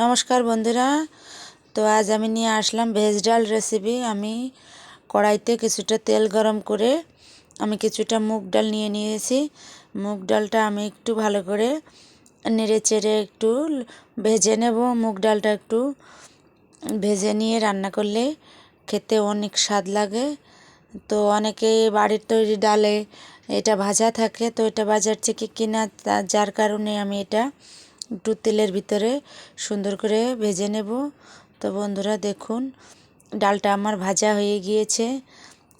নমস্কার বন্ধুরা। তো আজ আমি নিয়ে আসলাম ভেজ ডাল রেসিপি। আমি কড়াইতে কিছুটা তেল গরম করে আমি কিছুটা মুগ ডাল নিয়ে নিয়েছি। মুগ ডালটা আমি একটু ভালো করে নেড়ে চেড়ে একটু ভেজে নেব। মুগ ডালটা একটু ভেজে নিয়ে রান্না করলে খেতে অনেক স্বাদ লাগে। তো অনেকে বাড়ির তৈরি ডালে এটা ভাজা থাকে। তো এটা বাজার থেকে কিনা যার কারণে আমি এটা একটু তেলের ভিতরে সুন্দর করে ভেজে নেব। তো বন্ধুরা দেখুন, ডালটা আমার ভাজা হয়ে গিয়েছে।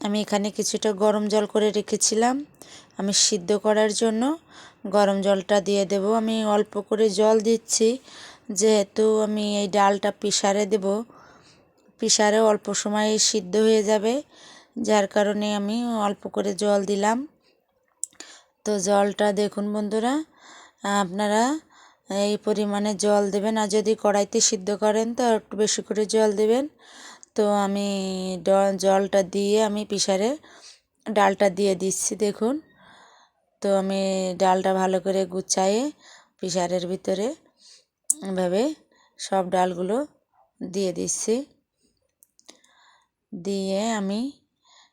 আমি এখানে কিছুটা গরম জল করে রেখেছিলাম। আমি সিদ্ধ করার জন্য গরম জলটা দিয়ে দেব। আমি অল্প করে জল দিচ্ছি, যেহেতু আমি এই ডালটা পিসারে দেব। পিসারে অল্প সময়ে সিদ্ধ হয়ে যাবে, যার কারণে আমি অল্প করে জল দিলাম। তো জলটা দেখুন বন্ধুরা, আপনারা এই পরিমাণে জল দেবেন আর যদি কড়াইতে সিদ্ধ করেন তো একটু বেশি করে জল দেবেন। তো আমি জলটা দিয়ে আমি পিসারে ডালটা দিয়ে দিচ্ছি, দেখুন। তো আমি ডালটা ভালো করে গুছাইয়ে পিসারের ভিতরে এভাবে সব ডালগুলো দিয়ে দিচ্ছি। দিয়ে আমি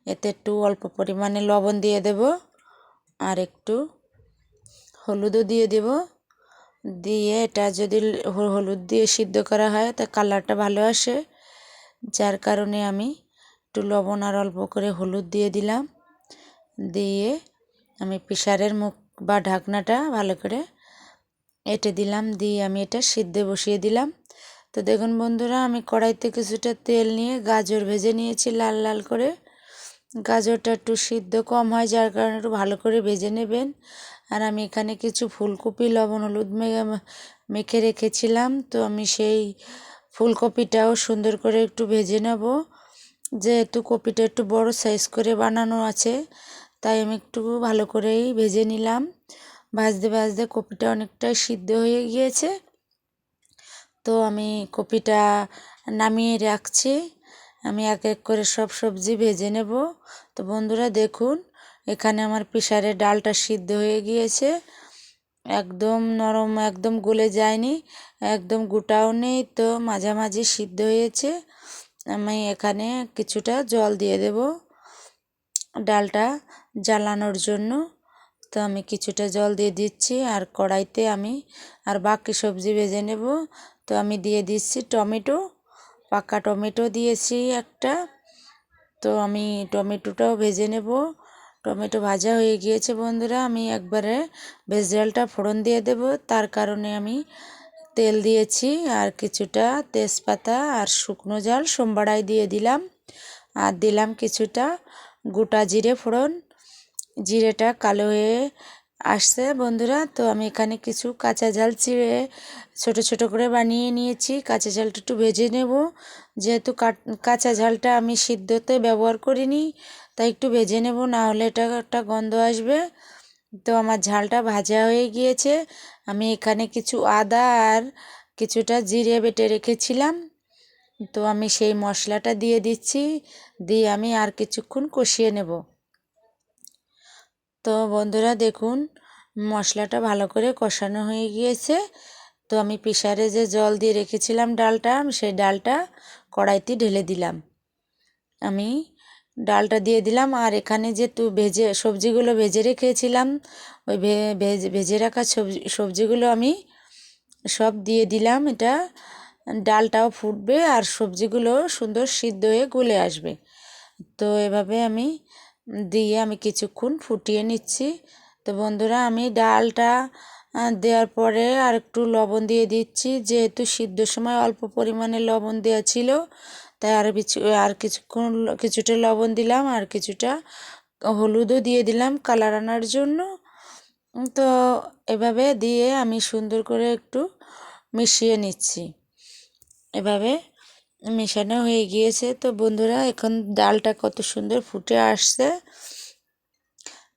এতে একটু অল্প পরিমাণে লবণ দিয়ে দেব আর একটু হলুদও দিয়ে দেব। দিয়ে এটা যদি হলুদ দিয়ে সিদ্ধ করা হয়, তা কালারটা ভালো আসে। যার কারণে আমি একটু লবণ আর অল্প করে হলুদ দিয়ে দিলাম। দিয়ে আমি প্রেশারের মুখ বা ঢাকনাটা ভালো করে এটে দিলাম। দিয়ে আমি এটা সিদ্ধে বসিয়ে দিলাম। তো দেখুন বন্ধুরা, আমি কড়াইতে কিছুটা তেল নিয়ে গাজর ভেজে নিয়েছি লাল লাল করে। গাজরটা একটু সিদ্ধ কম হয়, যার কারণে একটু ভালো করে ভেজে নেবেন। আর আমি এখানে কিছু ফুলকপি, লবণ, হলুদ মেখে রেখেছিলাম। তো আমি সেই ফুলকপিটাও সুন্দর করে একটু ভেজে নেব। যেহেতু কপিটা একটু বড় সাইজ করে বানানো আছে, তাই আমি একটু ভালো করেই ভেজে নিলাম। ভাজতে ভাজতে কপিটা অনেকটাই সিদ্ধ হয়ে গিয়েছে। তো আমি কপিটা নামিয়ে রাখছি। আমি এক এক করে সব সবজি ভেজে নেব। তো বন্ধুরা দেখুন, এখানে আমার প্রেশারে ডালটা সিদ্ধ হয়ে গিয়েছে। একদম নরম, একদম গলে যায়নি, একদম গোটাও নেই, তো মাঝামাঝি সিদ্ধ হয়েছে। আমি এখানে কিছুটা জল দিয়ে দেব ডালটা জ্বালানোর জন্য। তো আমি কিছুটা জল দিয়ে দিচ্ছি, আর কড়াইতে আমি আর বাকি সবজি ভেজে নেব। তো আমি দিয়ে দিচ্ছি টমেটো। পাকা টমেটো দিয়েছি একটা। তো আমি টমেটোটাও ভেজে নেব। টমেটো ভাজা হয়ে গিয়েছে বন্ধুরা, আমি একবারে ভেজিটেবলটা ফোড়ন দিয়ে দেব। তার কারণে আমি তেল দিয়েছি আর কিছুটা তেজপাতা আর শুকনো জাল সোমবারাই দিয়ে দিলাম। আর দিলাম কিছুটা গোটা জিরে ফোড়ন। জিরেটা কালো হয়ে আসছে বন্ধুরা। তো আমি এখানে কিছু কাঁচা ঝাল চিড়ে ছোট ছোট করে বানিয়ে নিয়েছি। কাঁচা ঝালটা একটু ভেজে নেব। যেহেতু কাঁচা ঝালটা আমি সিদ্ধতে ব্যবহার করিনি, তাই একটু ভেজে নেব, না হলে এটা একটা গন্ধ আসবে। তো আমার ঝালটা ভাজা হয়ে গিয়েছে। আমি এখানে কিছু আদা আর কিছুটা জিরে বেটে রেখেছিলাম। তো আমি সেই মশলাটা দিয়ে দিচ্ছি। দিয়ে আমি আর কিছুক্ষণ কষিয়ে নেব। তো বন্ধুরা দেখুন, মশলাটা ভালো করে কষানো হয়ে গিয়েছে। তো আমি প্রেশারে যে জল দিয়ে রেখেছিলাম ডালটা সেই ডালটা কড়াইতে ঢেলে দিলাম। আমি ডালটা দিয়ে দিলাম, আর এখানে যে তু ভেজে, সবজিগুলো ভেজে রেখেছিলাম, ওই ভেজে রাখা সবজি, সবজিগুলো আমি সব দিয়ে দিলাম। এটা ডালটাও ফুটবে আর সবজিগুলো সুন্দর সিদ্ধ হয়ে গলে আসবে। তো এভাবে আমি দিয়ে আমি কিছুক্ষণ ফুটিয়ে নিচ্ছি। তো বন্ধুরা, আমি ডালটা দেওয়ার পরে আর একটু লবণ দিয়ে দিচ্ছি। যেহেতু সিদ্ধ সময় অল্প পরিমাণে লবণ দেওয়া ছিল, তাই আর কিছু, আর কিছুক্ষণ কিছুটা লবণ দিলাম, আর কিছুটা হলুদও দিয়ে দিলাম কালার আনার জন্য। তো এভাবে দিয়ে আমি সুন্দর করে একটু মিশিয়ে নিচ্ছি। এভাবে মেশানো হয়ে গিয়েছে। তো বন্ধুরা, এখন ডালটা কত সুন্দর ফুটে আসছে।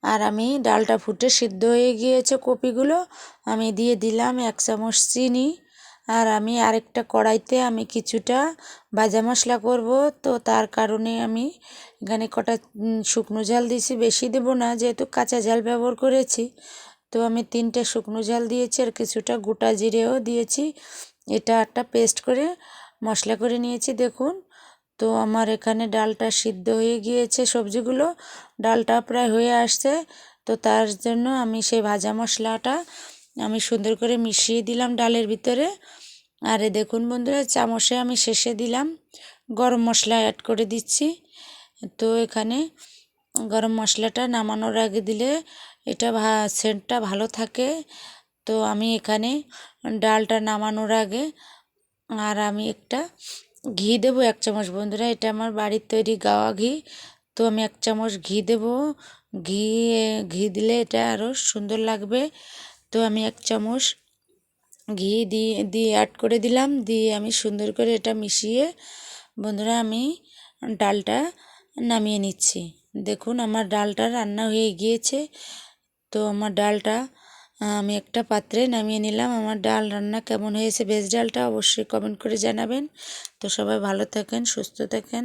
আর আমি ডালটা ফুটে সিদ্ধ হয়ে গিয়েছে কপিগুলো। আমি দিয়ে দিলাম এক চামচ চিনি। আর আমি আরেকটা কড়াইতে আমি কিছুটা ভাজা মশলা করব। তো তার কারণে আমি এখানে কটা শুকনো ঝাল দিয়েছি। বেশি দেব না, যেহেতু কাঁচা ঝাল ব্যবহার করেছি। তো আমি তিনটে শুকনো ঝাল দিয়েছি আর কিছুটা গোটা জিরেও দিয়েছি। এটা একটা পেস্ট করে মশলা করে নিয়েছি, দেখুন। তো আমার এখানে ডালটা সিদ্ধ হয়ে গিয়েছে সবজিগুলো। ডালটা প্রায় হয়ে আসছে। তো তার জন্য আমি সেই ভাজা মশলাটা আমি সুন্দর করে মিশিয়ে দিলাম ডালের ভিতরে। আর দেখুন বন্ধুরা, চামচে আমি শেষে দিলাম। গরম মশলা অ্যাড করে দিচ্ছি। তো এখানে গরম মশলাটা নামানোর আগে দিলে এটা সেন্টটা ভালো থাকে। তো আমি এখানে ডালটা নামানোর আগে আর আমি একটা ঘি দেবো, এক চামচ। বন্ধুরা, এটা আমার বাড়ির তৈরি গাওয়া ঘি। তো আমি এক চামচ ঘি দেবো। ঘি ঘি দিলে এটা আরও সুন্দর লাগবে। তো আমি এক চামচ ঘি দিয়ে দিয়ে অ্যাড করে দিলাম। দিয়ে আমি সুন্দর করে এটা মিশিয়ে, বন্ধুরা, আমি ডালটা নামিয়ে নিচ্ছি। দেখুন, আমার ডালটা রান্না হয়ে গিয়েছে। তো আমার ডালটা আমি একটা পাত্রে নামিয়ে নিলাম। আমার ডাল রান্না কেমন হয়েছে, ভেজ ডালটা অবশ্যই কমেন্ট করে জানাবেন। তো সবাই ভালো থাকেন, সুস্থ থাকেন।